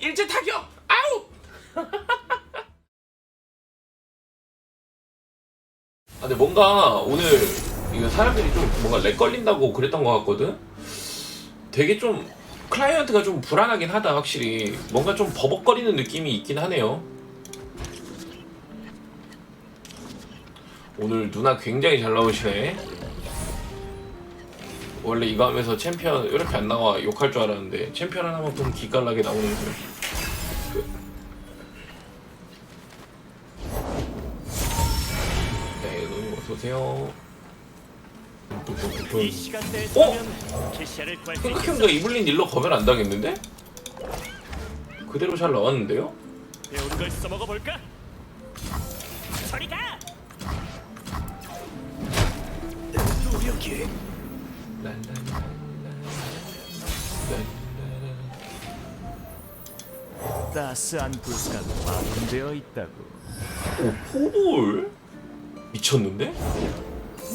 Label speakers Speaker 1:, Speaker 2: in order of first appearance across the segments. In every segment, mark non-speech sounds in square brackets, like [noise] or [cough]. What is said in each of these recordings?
Speaker 1: 일제 타격! 아우! 아 근데 뭔가 오늘 이거 사람들이 좀 뭔가 렉 걸린다고 그랬던 것 같거든? 되게 좀 클라이언트가 좀 불안하긴 하다 확실히. 뭔가 좀 버벅거리는 느낌이 있긴 하네요. 오늘 누나 굉장히 잘 나오시네. 원래 이거 하면서 챔피언 이렇게 안 나와 욕할 줄 알았는데 챔피언 하나만큼 기깔나게 나오는 거. 네, 어서 오세요.
Speaker 2: 이 시간대에
Speaker 1: 어?
Speaker 2: 쓰면 캐시아를 구할 수
Speaker 1: 생각해보니까 이블린 일러 검열 안 당했는데? 그대로 잘 나왔는데요?
Speaker 2: 배운 걸 써먹어 볼까? 저리 가! 노력이 따스한 불가가 마련되어 있다고
Speaker 1: 오, 포볼? 미쳤는데?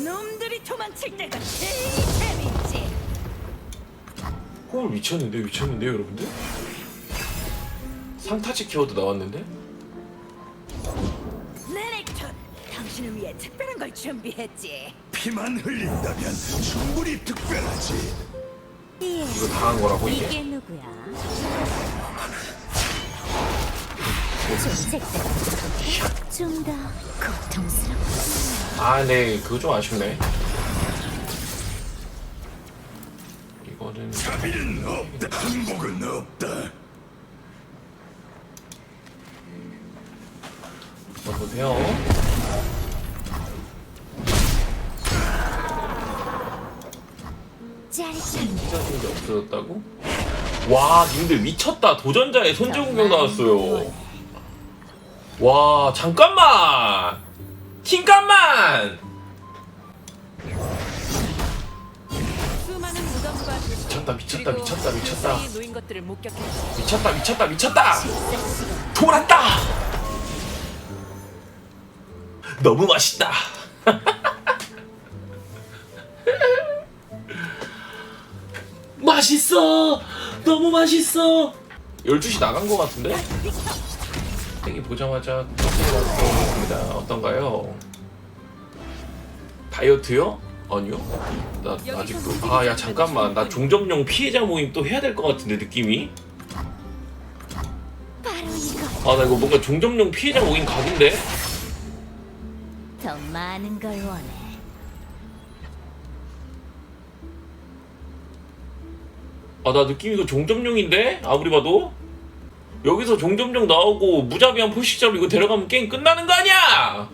Speaker 3: 놈들이 도망칠 때가 제일 재밌지.
Speaker 1: 포볼 미쳤는데 미쳤는데요 여러분들? 상타치 키워드 나왔는데?
Speaker 3: 레넥톤, 당신을 위해 특별한 걸 준비했지.
Speaker 4: 피만 흘린다면 충분히 특별하지.
Speaker 1: 이거 당한 거라고 이게?
Speaker 3: 이게 누구야? 좀더 고통스럽고
Speaker 1: 아, 네, 그거 좀 아쉽네. 이거는
Speaker 4: 자비는 없다. 행복은 없다.
Speaker 1: 어보세요.
Speaker 3: 짜릿한
Speaker 1: 시작인 게 없어졌다고? 와, 님들 미쳤다. 도전자의 손재 공격 나왔어요. 와, 잠깐만. 잠깐만.
Speaker 3: 수많은 무덤과
Speaker 1: 미쳤다, 미쳤다, 미쳤다, 미쳤다.
Speaker 3: 놓인 것들을 목격했지.
Speaker 1: 미쳤다, 미쳤다, 미쳤다.
Speaker 3: 시간.
Speaker 1: 돌았다. 너무 맛있다. [laughs] 맛있어. 너무 맛있어. 12시 나간 것 같은데? 여기 보자마자 떴습니다. 어떤가요? 다이어트요? 아니요. 나 아직도 아 야 잠깐만 나 종점용 피해자 모임 또 해야 될 것 같은데 느낌이
Speaker 3: 바로 이거.
Speaker 1: 아 나 이거 뭔가 종점용 피해자 모임 각인데
Speaker 3: 더 많은 걸 원해.
Speaker 1: 아 나 느낌 이거 종점용인데 아무리 봐도 여기서 종점용 나오고 무자비한 포식자로 이거 데려가면 게임 끝나는 거 아니야?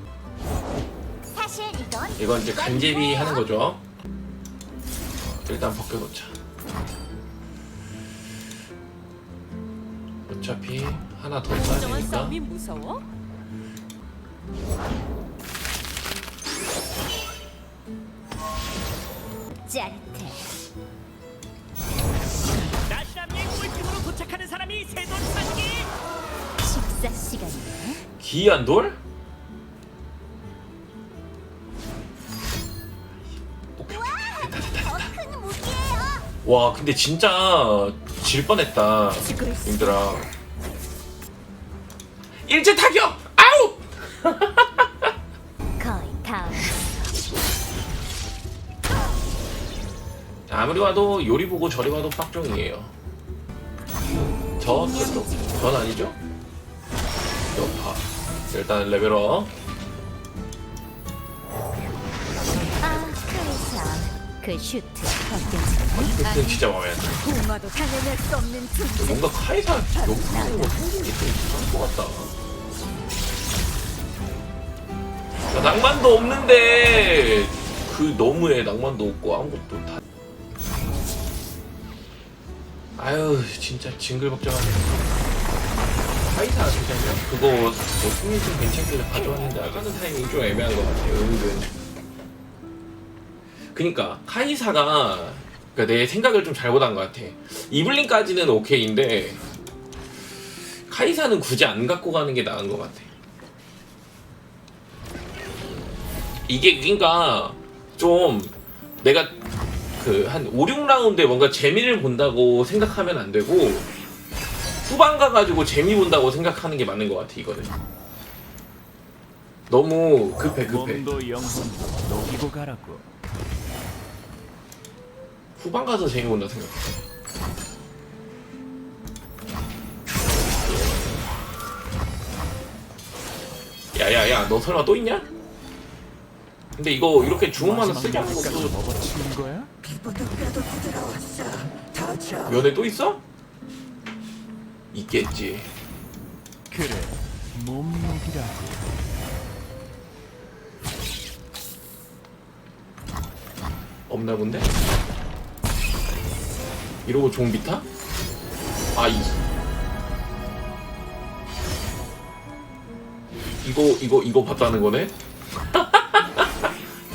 Speaker 3: 사실 이건
Speaker 1: 이건 이제 간제비 하는 거죠. 일단 벗겨놓자. 어차피 하나 더 써야
Speaker 3: 정한
Speaker 1: 되니까.
Speaker 3: 싸움이 무서워?
Speaker 2: 도착하는 사람이 세돈 사기
Speaker 3: 식사 시간이네.
Speaker 1: 기이한 돌?
Speaker 3: 무기예요.
Speaker 1: 와 근데 진짜 질 뻔했다. 님들아 일제 타격! 아우! [laughs]
Speaker 3: 거의 다
Speaker 1: 아무리 봐도 요리 보고 저리 봐도 빡종이에요 저 저쪽 전 아니죠? 여파 일단 레벨업
Speaker 3: 아. 그 슈트.
Speaker 1: 이거 진짜 마음에 안 들어
Speaker 3: 공화도 당연할 수 없는 존재.
Speaker 1: 뭔가 카이사 욕하는 거 생긴 게좀 이상한 것 같다 나 낭만도 없는데 그 너무해 낭만도 없고 아무것도 다 아유 진짜 징글벅적하네. 카이사 괜찮냐? 그거 뭐 승리 좀 괜찮길래 가져왔는데 아까는 타이밍이 좀 애매한 것 같아요 은근. 그니까 카이사가 그러니까 내 생각을 좀 잘못한 것 같아. 이블린까지는 오케이인데 카이사는 굳이 안 갖고 가는 게 나은 것 같아. 이게 그러니까 좀 내가 그 한 5, 6라운드에 뭔가 재미를 본다고 생각하면 안 되고 후반 가가지고 재미 본다고 생각하는 게 맞는 것 같아 이거는 너무 급해 급해
Speaker 2: 몸도 영혼도 녹이고 가라고.
Speaker 1: 후반 가서 재미 본다 생각해 야야야 너 설마 또 있냐? 근데 이거 이렇게 쓰게 하는
Speaker 2: 까지
Speaker 1: 것도
Speaker 2: 먹어치는 거야?
Speaker 3: 피부도 부드러웠어. 더 줘.
Speaker 1: 면에 또 있어? 있겠지
Speaker 2: 그래, 몸록이라고.
Speaker 1: 없나 본데? 이러고 종비 타? 아, 이. 이거, 이거, 이거 봤다는 거네?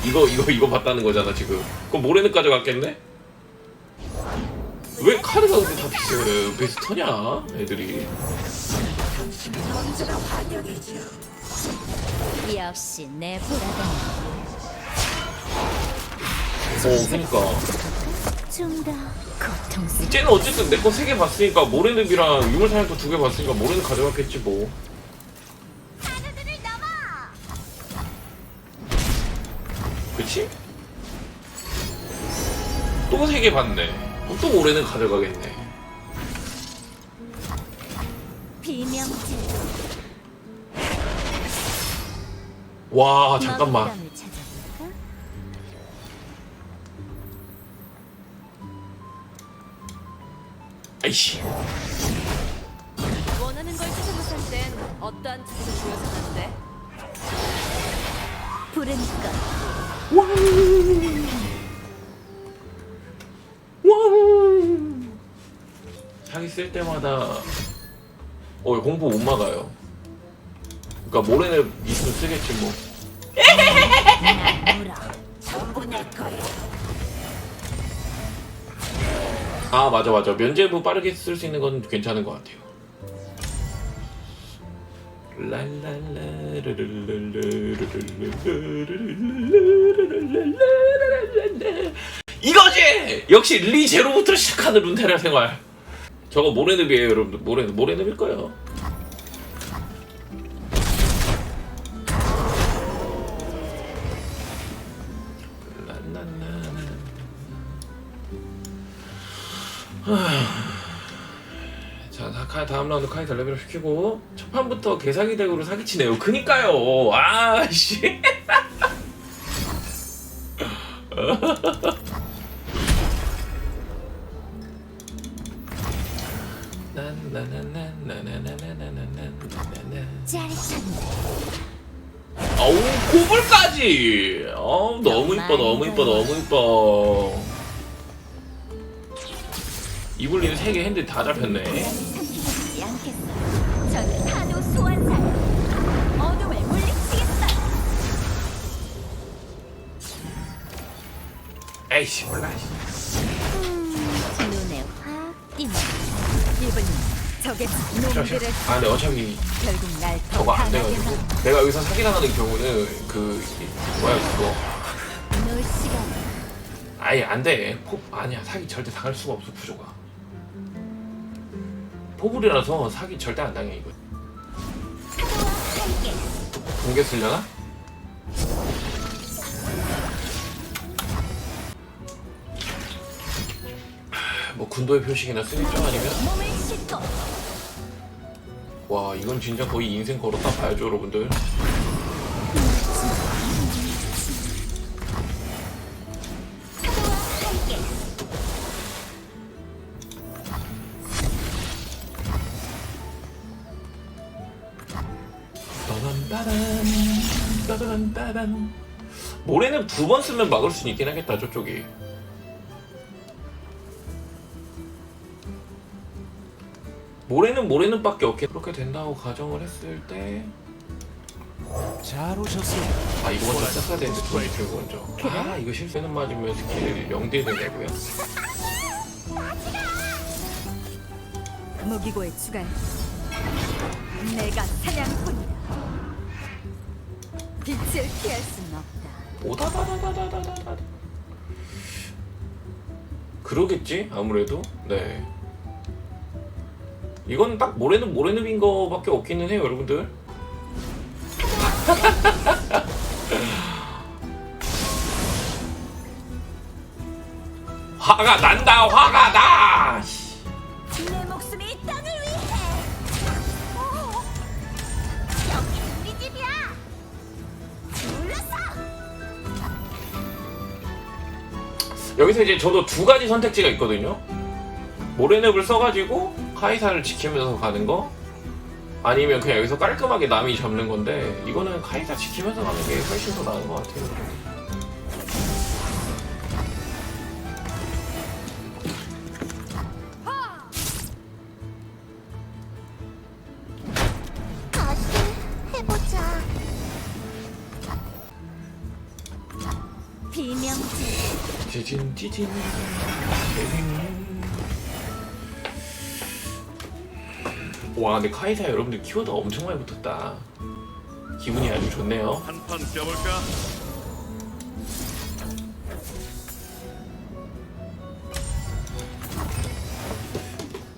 Speaker 1: 이거, 이거, 이거 봤다는 거잖아, 지금. 그럼 모레는 가져갔겠네? 왜 카드가 근데 다 비슷해? 비슷하냐, 애들이.
Speaker 3: 역시 내 보라다.
Speaker 1: 어, 그니까.
Speaker 3: 좀더 고통스러워.
Speaker 1: 쟤는 어쨌든 내 거 세 개 봤으니까 모래늪이랑 유물사냥도 두개 봤으니까 모래는 가져갔겠지 뭐. 그치? 또세 개 봤네. 또 모래는 가져가겠네.
Speaker 3: 비명질.
Speaker 1: 와 잠깐만.
Speaker 3: 먹잇감을 찾아볼까?
Speaker 1: 아이씨.
Speaker 5: 원하는 걸 찾아 못할 땐 어떠한 안 돼.
Speaker 3: 부른 것.
Speaker 1: 왕. 자기 쓸 때마다 어 공포 못 막아요. 그러니까 모래는 있으면 쓰겠지 뭐.
Speaker 3: 물어. 전부 내 거야.
Speaker 1: 아 맞아 맞아 면제부 빠르게 쓸 수 있는 건 괜찮은 것 같아요. 이거지! 역시 리 제로부터 시작하는 룬테라 생활. 저거 모래늪이에요, 여러분들. 모래 모래늪일 거예요. 카이 다음 라운드 카이 달레벨업 시키고 첫 판부터 개사기 대구로 사기치네요. 그니까요. 아씨. 어우 고불까지. 어 너무 이뻐 너무 이뻐 너무 이뻐. 이블린 3개 핸드 다 잡혔네. 에이씨 몰라.
Speaker 3: 눈에 확 띄네. 이분 적의 놈들을
Speaker 1: 아 근데 어차피
Speaker 3: 결국
Speaker 1: 저거 안
Speaker 3: 강하게
Speaker 1: 돼가지고
Speaker 3: 하.
Speaker 1: 내가 여기서 사기 당하는 경우는 그 뭐야 그거
Speaker 3: 놀 시간.
Speaker 1: 아예 안 돼. 포 아니야 사기 절대 당할 수가 없어 부조가. 포불이라서 사기 절대 안 당해 이거. 공개 쓰려나? 뭐 군도의 표식이나 쓰겠죠 아니면? 와 이건 진짜 거의 인생 걸었다 봐야죠 여러분들. 모래는 두 번 쓰면 막을 수 있긴 하겠다 저쪽이 모래는 모래는 밖에 없게 그렇게 된다고 가정을 했을 때
Speaker 2: 잘 오셨어요.
Speaker 1: 아 이거 먼저 썼어야 되는데 돈이 들고 먼저 아 이거 실수는 맞으면 스킬 0대 되냐고요?
Speaker 3: 무기고에 추가해. 내가 사냥꾼이다. 빛을 피할 수는 없다.
Speaker 1: 오다다다다다다다 그러겠지 아무래도 네 이건 딱 모래는 모래늪인 거밖에 없기는 해요 여러분들 [laughs] 화가 난다 화가 나 씨.
Speaker 3: 내 목숨이 이 땅을 위해. 오, 여기 우리 집이야. 몰랐어.
Speaker 1: 여기서 이제 저도 두 가지 선택지가 있거든요. 모래늪을 써가지고 카이사를 지키면서 가는 거, 아니면 그냥 여기서 깔끔하게 남이 잡는 건데 이거는 카이사 지키면서 가는 게 훨씬 더 나은 것 같아요.
Speaker 3: 비명지.
Speaker 1: 지진 지진. 와 근데 카이사 여러분들 키워드 엄청 많이 붙었다. 기분이 아주 좋네요.
Speaker 2: 한판 껴볼까?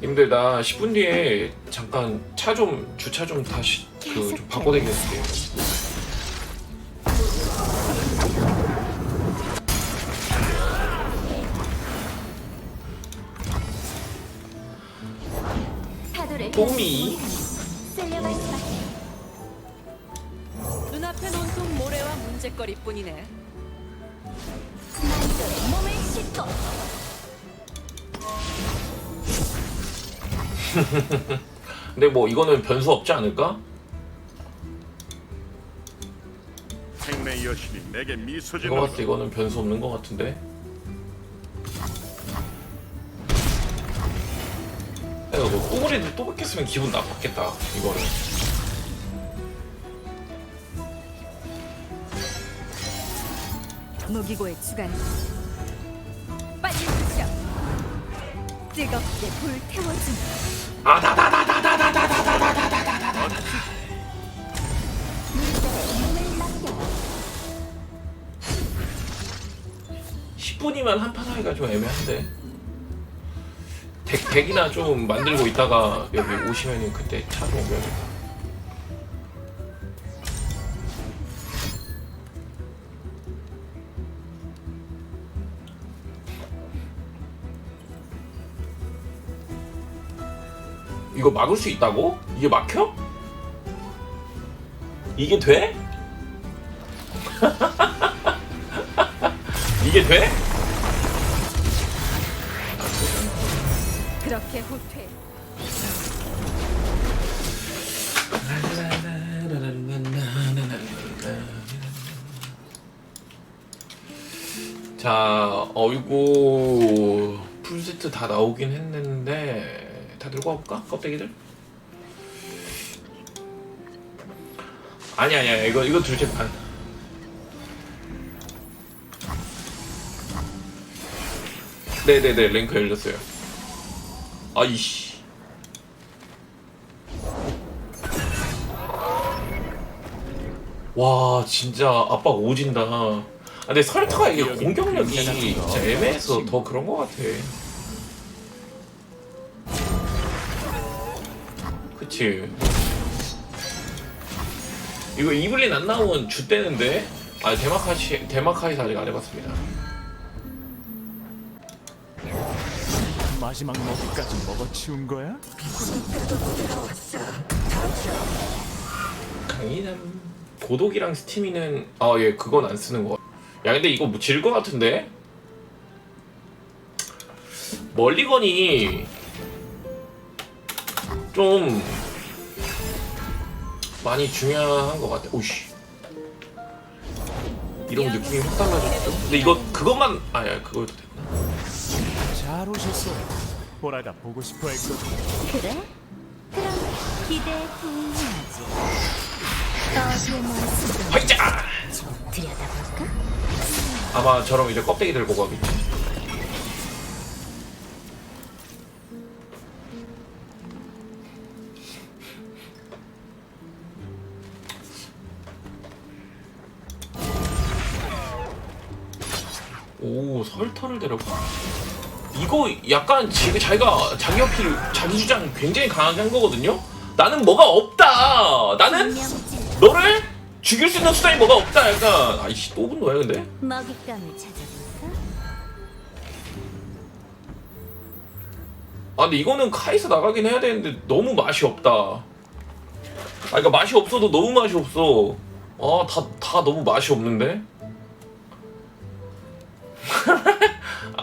Speaker 1: 님들 나 10분 뒤에 잠깐 차 좀 주차 좀 다시 그 좀 바꿔대겠을게요.
Speaker 3: 쓸려갈 수밖에.
Speaker 5: 눈앞엔 온통 모래와 문제거리뿐이네.
Speaker 3: 만조의 몸을 싣고
Speaker 1: 근데 뭐 이거는 변수 없지 않을까?
Speaker 2: 생내 여신이 내게 미소
Speaker 1: 이거 봤을 때 이거는 변수 없는 것 같은데. 내가 뭐 또우리들 또 뵙겠으면 기분 나빴겠다 이거를.
Speaker 3: 무기고의 주간. 빨리 부셔. 뜨겁게 불태워준. 물결에 몸을 맡겨.
Speaker 1: 10분이면 한 판 하기가 좀 애매한데. 덱, 덱이나 좀 만들고 있다가 여기 오시면은 그때 차로 오면 이거 막을 수 있다고? 이게 막혀? 이게 돼? [laughs] 이게 돼? 자, 어이구 풀세트 다 나오긴 했는데 다 들고 와볼까? 껍데기들? 아니 아니야 이거 이거 둘째 판. 네네네 랭크 열렸어요. 아이씨. 와 진짜 아빠 오진다. 아, 근데 설타가 이게 공격력이 진짜 애매해서 더 그런 것 같아. 그치. 이거 이블린 안 나오면 주 떼는데? 아 데마카시 데마카이스 아직 안 해봤습니다.
Speaker 2: 마지막 먹이까지 먹어치운 거야?
Speaker 1: 강인함 고독이랑 스티미는 아 예 그건 안 쓰는 거. 야 근데 이거 뭐질거 같은데? 멀리건이 좀 많이 중요한 것 같아. 오씨. 이런 느낌이 확 달라졌죠. 근데 이거 그것만 아야 되구나.
Speaker 2: 잘 오셨어요. 보라가 보고 싶어 했거든.
Speaker 3: 그래? 그럼 기대에 부응해야지. 어디에 모았으면
Speaker 1: 화이자!
Speaker 3: 좀 들여다볼까?
Speaker 1: 아마 저럼 이제 껍데기 들고 가겠지. 오 설터를 데려가. 이거 약간 지금 자기가 자기 어필 자기 주장 굉장히 강하게 한 거거든요. 나는 뭐가 없다. 나는 너를 죽일 수 있는 수단이 뭐가 없다. 약간 아이씨 또 분노야 근데.
Speaker 3: 먹잇감을 찾아볼까?
Speaker 1: 아 근데 이거는 카이사 나가긴 해야 되는데 너무 맛이 없다. 아 그러니까 맛이 없어도 너무 맛이 없어. 아 다 다 너무 맛이 없는데.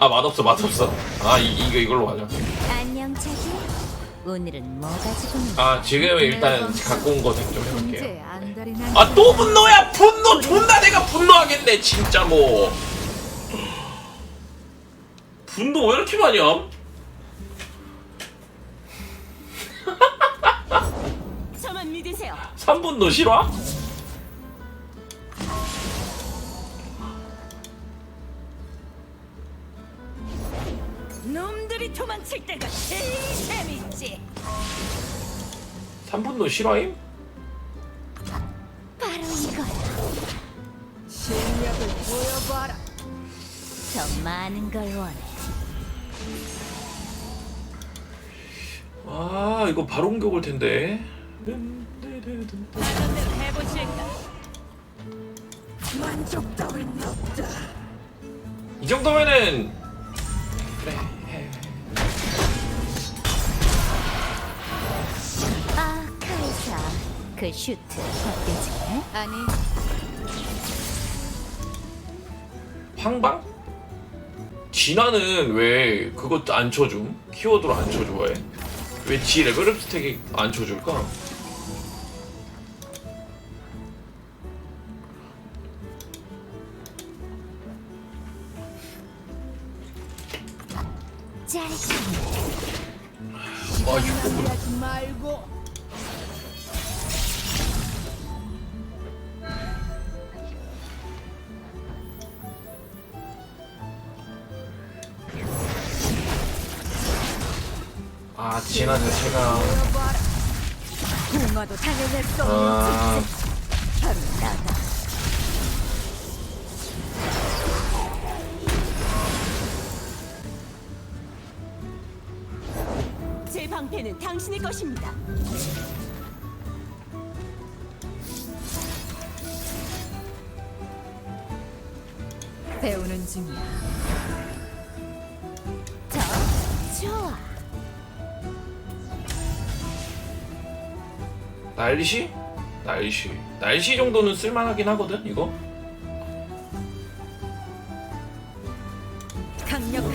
Speaker 1: 아 맛없어 맛없어. 아 이, 이거 이걸로 가자.
Speaker 3: 안녕 자기 오늘은 뭐 가지고 놀
Speaker 1: 아 지금 일단 갖고 온 거 좀 해볼게요. 아 또 분노야 분노 존나 내가 분노하겠네 진짜 뭐 분노 왜 이렇게 많이 함?
Speaker 5: 저만 믿으세요.
Speaker 1: 3분노 싫어?
Speaker 5: 놈들이 도망칠 때가 제일 재밌지.
Speaker 1: 3분노 싫어임?
Speaker 3: 바로 이거야
Speaker 5: 실력을 보여봐라.
Speaker 3: 더 많은 걸 원해
Speaker 1: 아 이거 바로 공격 올 텐데
Speaker 5: 나름대로 해보실까?
Speaker 1: 이 정도면은
Speaker 3: 아 그 슈트 벗겨질래?
Speaker 5: 아니,
Speaker 1: 황방? 진화는 왜 그것 안 쳐줌? 키워드로 안 쳐줘 왜? 왜지 레벨업 스택이 안 쳐줄까? 아 진화 자체가
Speaker 3: 붕어도 당해낼 수
Speaker 1: 아.
Speaker 3: 없는 바로 나다
Speaker 5: 제 방패는 당신의 것입니다.
Speaker 3: 배우는 중이야
Speaker 1: 날씨? 날씨. 날씨 정도는 쓸만하긴 하거든 이거.
Speaker 3: 강력한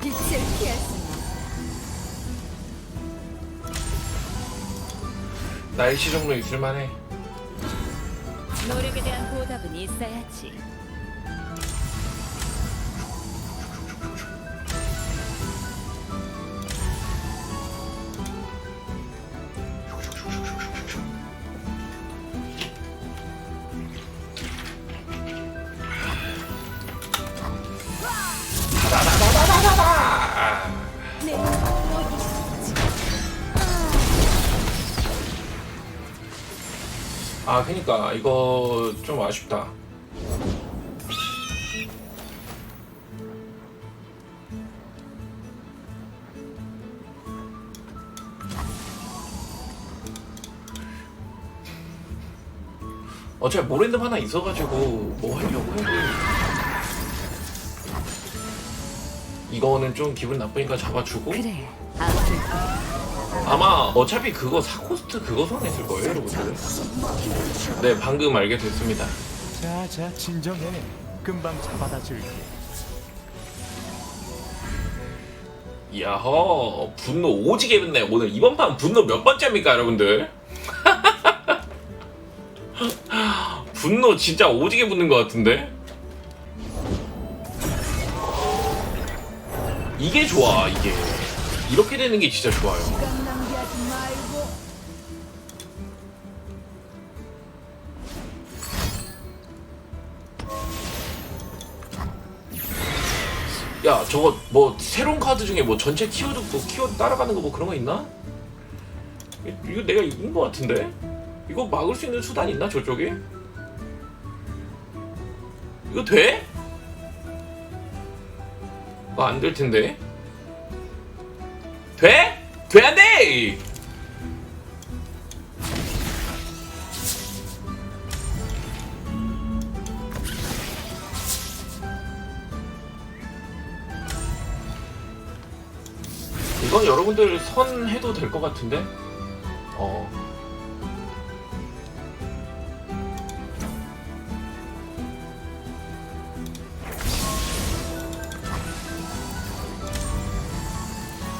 Speaker 3: 빛을
Speaker 1: 날씨 정도는 있을만해.
Speaker 3: 노력에 대한 보답은 있어야지
Speaker 1: 아 그니까 이거 좀 아쉽다. 어차피 모랜드 하나 있어가지고 뭐 하려고 해 이거는 좀 기분 나쁘니까 잡아주고.
Speaker 3: 그래. 아무튼
Speaker 1: 아마 어차피 그거 사코스트 그거 손했을 거예요 여러분들. 네 방금 알게 됐습니다.
Speaker 2: 자, 자, 진정해. 금방 잡아다 줄게.
Speaker 1: 야허 분노 오지게 붙네 오늘 이번 판 분노 몇 번째입니까 여러분들? [laughs] 분노 진짜 오지게 붙는 것 같은데 이게 좋아 이게 이렇게 되는 게 진짜 좋아요. 야 저거 뭐 새로운 카드 중에 뭐 전체 키워드 뭐 키워드 따라가는 거 뭐 그런 거 있나? 이- 이거 내가 이긴 거 같은데? 이거 막을 수 있는 수단 있나 저쪽에? 이거 돼? 이거 안될 텐데. 돼? 돼, 안 돼! 이건 여러분들 선 해도 될 것 같은데? 어.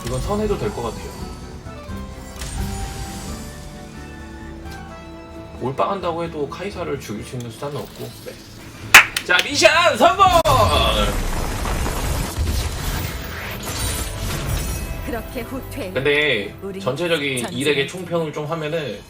Speaker 1: 이건 선 해도 될 것 같아요. 올빵한다고 해도 카이사를 죽일 수 있는 수단은 없고. 네. 자, 미션 성공!
Speaker 3: 그렇게 후퇴.
Speaker 1: 근데 전체적인
Speaker 3: 전쟁.
Speaker 1: 일에게 총평을 좀 하면은